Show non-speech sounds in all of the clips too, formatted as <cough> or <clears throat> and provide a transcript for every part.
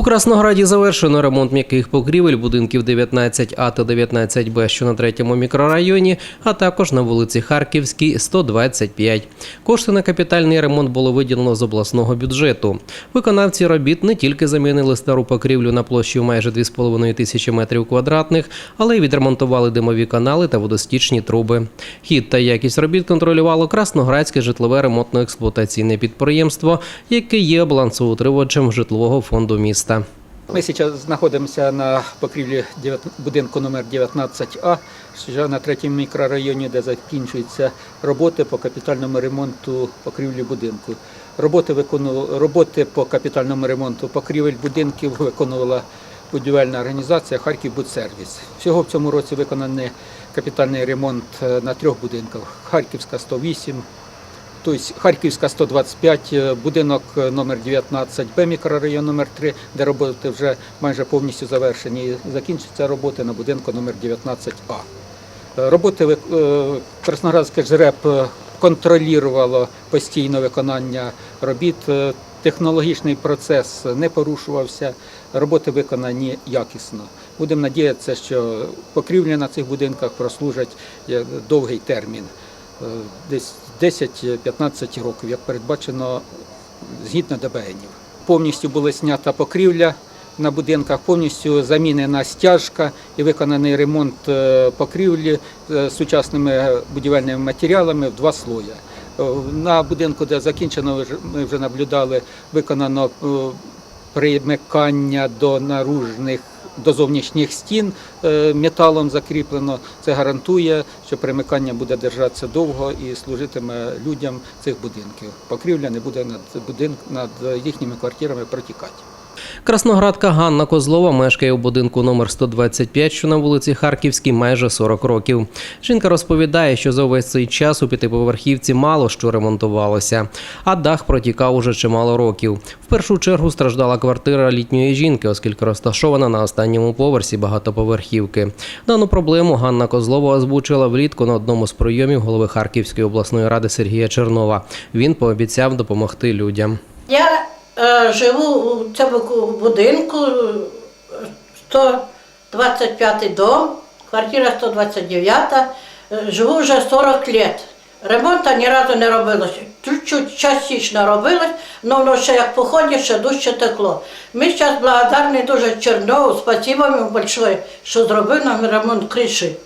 У Краснограді завершено ремонт м'яких покрівель будинків 19А та 19Б, що на третьому мікрорайоні, а також на вулиці Харківській, 125. Кошти на капітальний ремонт було виділено з обласного бюджету. Виконавці робіт не тільки замінили стару покрівлю на площі майже 2,5 тисячі метрів квадратних, але й відремонтували димові канали та водостічні труби. Хід та якість робіт контролювало Красноградське житлове ремонтно-експлуатаційне підприємство, яке є балансоутримувачем житлового фонду міста. Ми зараз знаходимося на покрівлі будинку номер 19А, що на третьому мікрорайоні, де закінчуються роботи по капітальному ремонту покрівлі будинку. Роботи, викону... роботи по капітальному ремонту покрівель будинків виконувала будівельна організація Харківбудсервіс. Всього в цьому році виконаний капітальний ремонт е, на трьох будинках: Харківська 108, Тобто Харківська 125, е, будинок е, номер 19, Б мікрорайон номер 3, де роботи вже майже повністю завершені. Закінчаться роботи на будинку номер 19А. Е, Роботи Красноградське ЖРЕП контролювало постійно виконання робіт. Технологічний процес не порушувався, роботи виконані якісно. Будемо надіятися, що покрівлі на цих будинках прослужать довгий термін десь 10-15 років, як передбачено згідно ДБНів. Повністю була знята покрівля на будинках, повністю замінена стяжка і виконаний ремонт е, покрівлі е, сучасними будівельними матеріалами в два слоя. Е, На будинку, де закінчено, ми вже наблюдали, виконано е, примикання до наружних. До зовнішніх стін е, металом закріплено. Це гарантує, що примикання буде держатися довго і служитиме людям цих будинків. Покрівля не буде над будинк над їхніми квартирами протікати. Красноградка Ганна Козлова мешкає у будинку номер 125, що на вулиці Харківській, майже 40 років. Жінка розповідає, що за увесь цей час у п'ятиповерхівці мало що ремонтувалося, а дах протікав уже чимало років. В першу чергу страждала квартира літньої жінки, оскільки розташована на останньому поверсі багатоповерхівки. Дану проблему Ганна Козлова озвучила влітку на одному з прийомів голови Харківської обласної ради Сергія Чернова. Він пообіцяв допомогти людям. Я живу у цьому будинку, е, 125 дом, квартира 129, е, живу вже 40 лет. Ремонту ні разу не робилось. Чуть-чуть частично робилось, але воно ще як походить, ще дужче текло. Ми зараз благодарні дуже Чернову, спасибо йому большое, що зробив нам ремонт криші.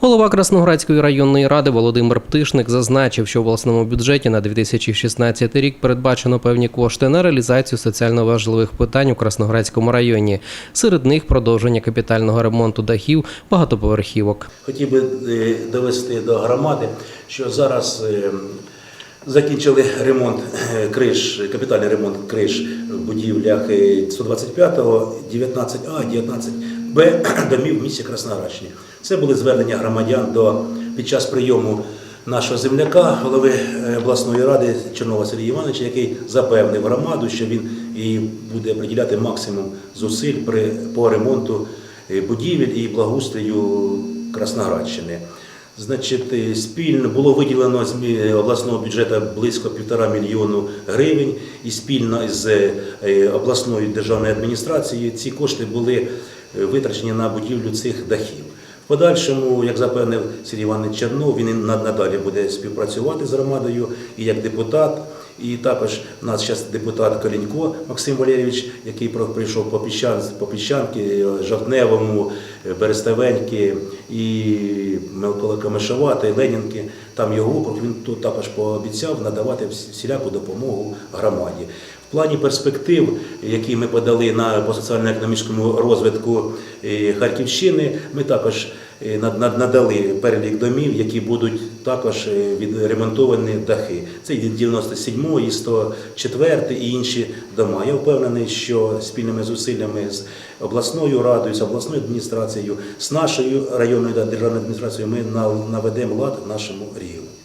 Голова Красноградської районної ради Володимир Птишник зазначив, що в обласному бюджеті на 2016 рік передбачено певні кошти на реалізацію соціально важливих питань у Красноградському районі. Серед них продовження капітального ремонту дахів багатоповерхівок. Хотів би е, довести до громади, що зараз е, закінчили ремонт е, криш, капітальний ремонт криш в будівлях е, 125-го, 19А, 19Б <clears throat> домів в місті Красноградщині. Це були звернення громадян до під час прийому нашого земляка, голови е, обласної ради Чорнова Сергія Івановича, який запевнив громаду, що він і буде приділяти максимум зусиль при по ремонту е, будівель і благоустрою Красноградщини. Значить, е, спільно було виділено з обласного бюджету близько півтора мільйону гривень, і спільно з обласною державною адміністрацією ці кошти були витрачені на будівлю цих дахів. В подальшому, як запевнив Сергій Іванович Чернов, він надалі буде співпрацювати з громадою і як депутат. І також у нас зараз депутат Калінько Максим Валерійович, який прийшов по Піщан, по Піщанки, е, Жовтневому, е, Берестовеньки і Камишова та Ленінки. Там його округ, він тут також пообіцяв надавати всіляку допомогу громаді. В плані перспектив, які ми подали на по соціально-економічному розвитку е, Харківщини, ми також надали перелік домів, які будуть також е, відремонтовані дахи. Це і 97 і 104 і інші дома. Я впевнений, що спільними зусиллями з обласною радою, з обласною адміністрацією, з нашою районною державною адміністрацією ми наведемо лад в нашому регіоні.